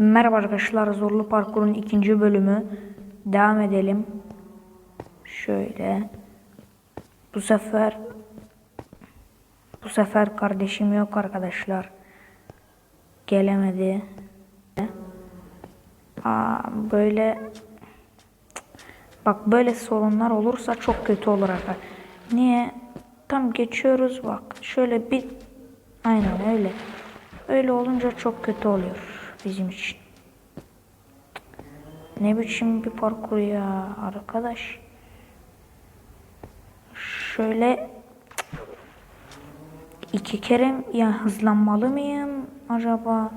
Merhaba arkadaşlar Zorlu Parkur'un ikinci bölümü devam edelim. Şöyle bu sefer bu sefer kardeşim yok arkadaşlar. Gelemedi. Aa, böyle bak böyle sorunlar olursa çok kötü olur arkadaşlar. Niye? Tam geçiyoruz bak. Şöyle bir aynen öyle. Öyle olunca çok kötü oluyor bizim için. Ne biçim bir parkur ya arkadaş. Şöyle iki kere ya hızlanmalı mıyım acaba?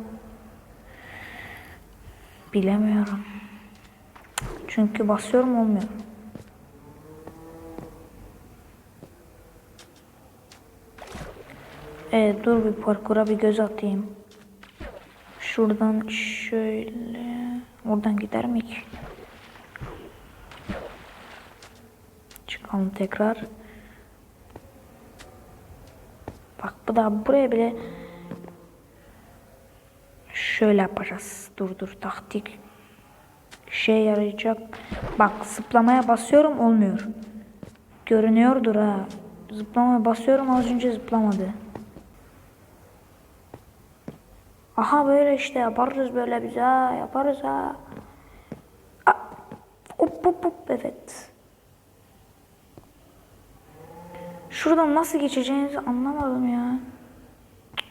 Bilemiyorum. Çünkü basıyorum olmuyor. Evet dur bir parkura bir göz atayım. Şuradan şöyle oradan gider mi? Çıkalım tekrar. Bak bu da buraya bile şöyle yapacağız. Dur dur taktik şey yarayacak. Bak zıplamaya basıyorum olmuyor. Görünüyordur ha. Zıplamaya basıyorum az önce zıplamadı. Aha böyle işte yaparız böyle biz ha yaparız ha. A- Hop hop hop evet. Şuradan nasıl geçeceğinizi anlamadım ya.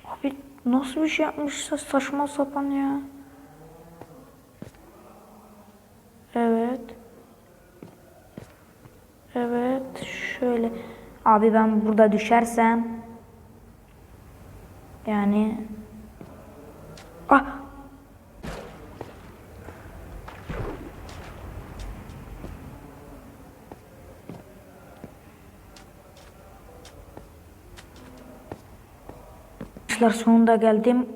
Abi nasıl bir şey yapmışsa saçma sapan ya. Evet. Evet şöyle. Abi ben burada düşersem yani Arkadaşlar sonunda geldim.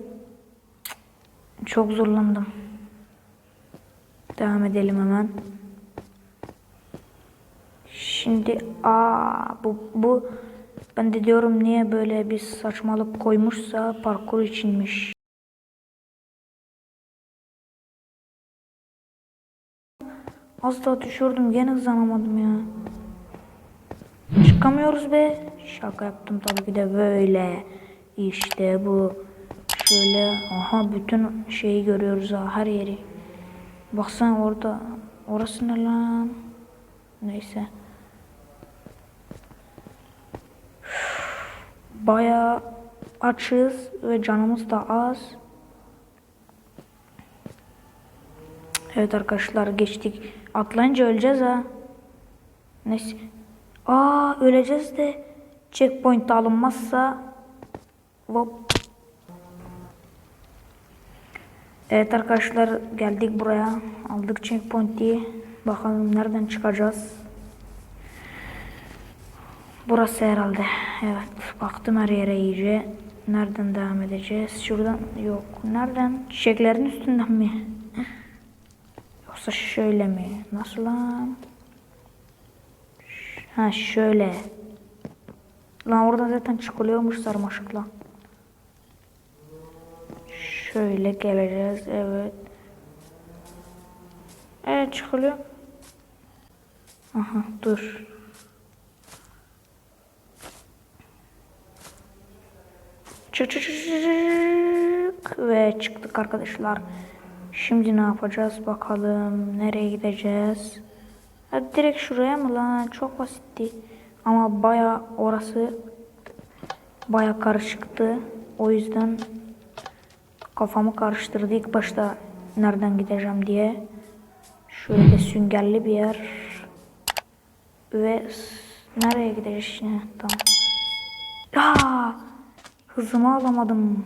Çok zorlandım. Devam edelim hemen. Şimdi aa bu bu ben de diyorum niye böyle bir saçmalık koymuşsa parkur içinmiş. Az daha düşürdüm gene hızlanamadım ya. Çıkamıyoruz be. Şaka yaptım tabii ki de böyle. İşte bu. Şöyle aha bütün şeyi görüyoruz ha her yeri. Baksana orada. Orası ne lan? Neyse. Baya açız ve canımız da az. Evet arkadaşlar geçtik. Atlayınca öleceğiz ha. Neyse. Aa öleceğiz de checkpoint alınmazsa Evet arkadaşlar geldik buraya. Aldık checkpoint'i. Bakalım nereden çıkacağız. Burası herhalde. Evet baktım her yere iyice. Nereden devam edeceğiz? Şuradan yok. Nereden? Çiçeklerin üstünden mi? Yoksa şöyle mi? Nasıl lan? Ha şöyle. Lan orada zaten çıkılıyormuş sarmaşıkla. Şöyle geleceğiz. Evet. Evet çıkılıyor. Aha dur. Çık çık çık. Ve çıktık arkadaşlar. Şimdi ne yapacağız bakalım. Nereye gideceğiz? Hadi direkt şuraya mı lan? Çok basitti. Ama baya orası baya karışıktı. O yüzden kafamı karıştırdı ilk başta nereden gideceğim diye. Şöyle süngerli bir yer. Ve nereye gideceğiz şimdi? Tamam. Aa, hızımı alamadım.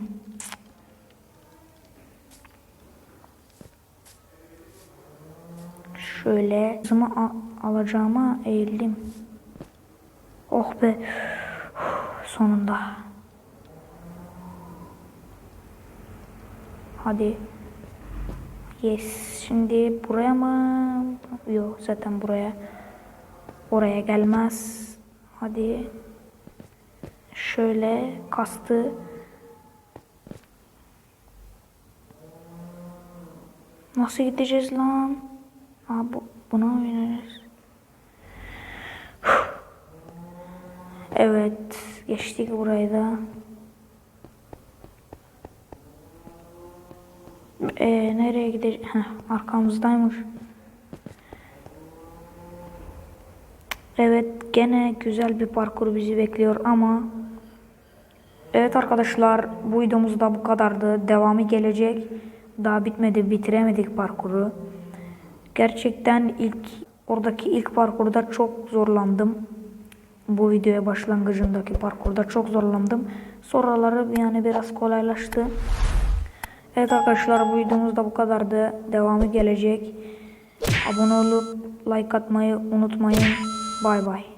Şöyle hızımı alacağıma eğildim. Oh be. Sonunda. Hadi. Yes. Şimdi buraya mı? Yok zaten buraya. Oraya gelmez. Hadi. Şöyle kastı Nasıl gideceğiz lan? Aa, bu, buna mı bineriz? Evet. Geçtik burayı da. Ee, nereye gideceğiz? Arkamızdaymış. Evet gene güzel bir parkur bizi bekliyor ama Evet arkadaşlar bu videomuz da bu kadardı. Devamı gelecek. Daha bitmedi bitiremedik parkuru. Gerçekten ilk oradaki ilk parkurda çok zorlandım. Bu videoya başlangıcındaki parkurda çok zorlandım. Sonraları yani biraz kolaylaştı. Evet arkadaşlar bu videomuz da bu kadardı. Devamı gelecek. Abone olup like atmayı unutmayın. Bay bay.